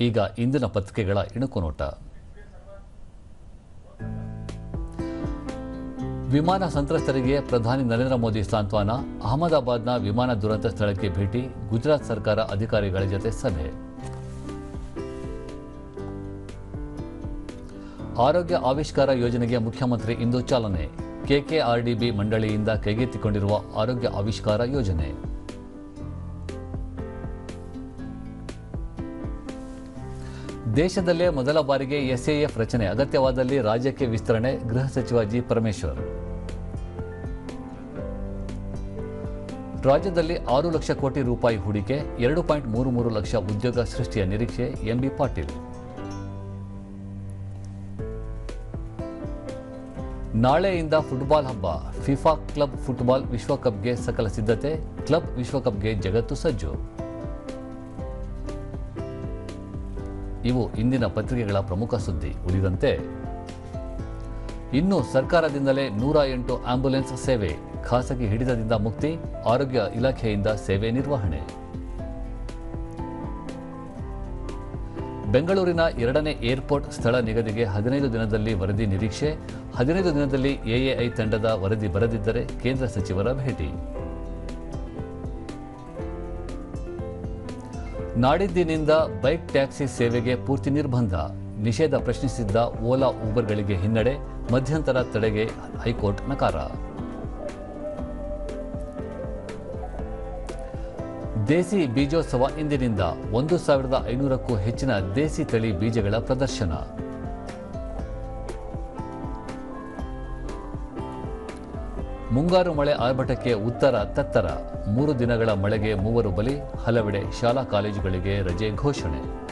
ಈಗ ಇಂದಿನ ಪತ್ರಿಕೆಗಳ ಇಣುಕು ನೋಟ ವಿಮಾನ ಸಂತ್ರಸ್ತರಿಗೆ ಪ್ರಧಾನಿ ನರೇಂದ್ರ ಮೋದಿ ಸಾಂತ್ವನ, ಅಹಮದಾಬಾದ್ನ ವಿಮಾನ ದುರಂತ ಸ್ಥಳಕ್ಕೆ ಭೇಟಿ, ಗುಜರಾತ್ ಸರ್ಕಾರ ಅಧಿಕಾರಿಗಳ ಜೊತೆ ಸಭೆ. ಆರೋಗ್ಯ ಆವಿಷ್ಕಾರ ಯೋಜನೆಗೆ ಮುಖ್ಯಮಂತ್ರಿ ಇಂದು ಚಾಲನೆ, ಕೆಕೆಆರ್ಡಿಬಿ ಮಂಡಳಿಯಿಂದ ಕೈಗೆತ್ತಿಕೊಂಡಿರುವ ಆರೋಗ್ಯ ಆವಿಷ್ಕಾರ ಯೋಜನೆ. ದೇಶದಲ್ಲೇ ಮೊದಲ ಬಾರಿಗೆ ಎಸ್ಎಎಫ್ ರಚನೆ ಅಗತ್ಯವಾದಲ್ಲಿ ರಾಜ್ಯಕ್ಕೆ ವಿಸ್ತರಣೆ ಗೃಹ ಸಚಿವ ಜಿ ಪರಮೇಶ್ವರ್. ರಾಜ್ಯದಲ್ಲಿ ಆರು ಲಕ್ಷ ಕೋಟಿ ರೂಪಾಯಿ ಹೂಡಿಕೆ, ಎರಡು ಪಾಯಿಂಟ್ ಮೂರು ಮೂರು ಲಕ್ಷ ಉದ್ಯೋಗ ಸೃಷ್ಟಿಯ ನಿರೀಕ್ಷೆ ಎಂಬಿ ಪಾಟೀಲ್. ನಾಳೆಯಿಂದ ಫುಟ್ಬಾಲ್ ಹಬ್ಬ, ಫಿಫಾ ಕ್ಲಬ್ ಫುಟ್ಬಾಲ್ ವಿಶ್ವಕಪ್ಗೆ ಸಕಲ ಸಿದ್ಧತೆ, ಕ್ಲಬ್ ವಿಶ್ವಕಪ್ಗೆ ಜಗತ್ತು ಸಜ್ಜು. ಇವು ಇಂದಿನ ಪತ್ರಿಕೆಗಳ ಪ್ರಮುಖ ಸುದ್ದಿ. ಉಳಿದಂತೆ, ಇನ್ನು ಸರ್ಕಾರದಿಂದಲೇ ನೂರ ಎಂಟು ಆಂಬ್ಯುಲೆನ್ಸ್ ಸೇವೆ, ಖಾಸಗಿ ಹಿಡಿತದಿಂದ ಮುಕ್ತಿ, ಆರೋಗ್ಯ ಇಲಾಖೆಯಿಂದ ಸೇವೆ ನಿರ್ವಹಣೆ. ಬೆಂಗಳೂರಿನ ಎರಡನೇ ಏರ್ಪೋರ್ಟ್ ಸ್ಥಳ ನಿಗದಿಗೆ ಹದಿನೈದು ದಿನದಲ್ಲಿ ವರದಿ ನಿರೀಕ್ಷೆ, ಹದಿನೈದು ದಿನದಲ್ಲಿ ಎಎಐ ತಂಡದ ವರದಿ ಬರದಿದ್ದರೆ ಕೇಂದ್ರ ಸಚಿವರ ಭೇಟಿ. ನಾಡಿದ್ದಿನಿಂದ ಬೈಕ್ ಟ್ಯಾಕ್ಸಿ ಸೇವೆಗೆ ಪೂರ್ತಿ ನಿರ್ಬಂಧ. ನಿಷೇಧ ಪ್ರಶ್ನಿಸಿದ್ದ ಓಲಾ ಊಬರ್ಗಳಿಗೆ ಹಿನ್ನಡೆ, ಮಧ್ಯಂತರ ತಡೆಗೆ ಹೈಕೋರ್ಟ್ ನಕಾರ. ದೇಸಿ ಬೀಜೋತ್ಸವ ಇಂದಿನಿಂದ ಒಂದು ಸಾವಿರದ ಐನೂರಕ್ಕೂ ಹೆಚ್ಚಿನ ದೇಸಿ ತಳಿ ಬೀಜಗಳ ಪ್ರದರ್ಶನ. ಮುಂಗಾರು ಮಳೆ ಆರ್ಭಟಕ್ಕೆ ಉತ್ತರ ತತ್ತರ. ಮೂರು ದಿನಗಳ ಮಳೆಗೆ ಮೂವರು ಬಲಿ, ಹಲವೆಡೆ ಶಾಲಾ ಕಾಲೇಜುಗಳಿಗೆ ರಜೆ ಘೋಷಣೆ.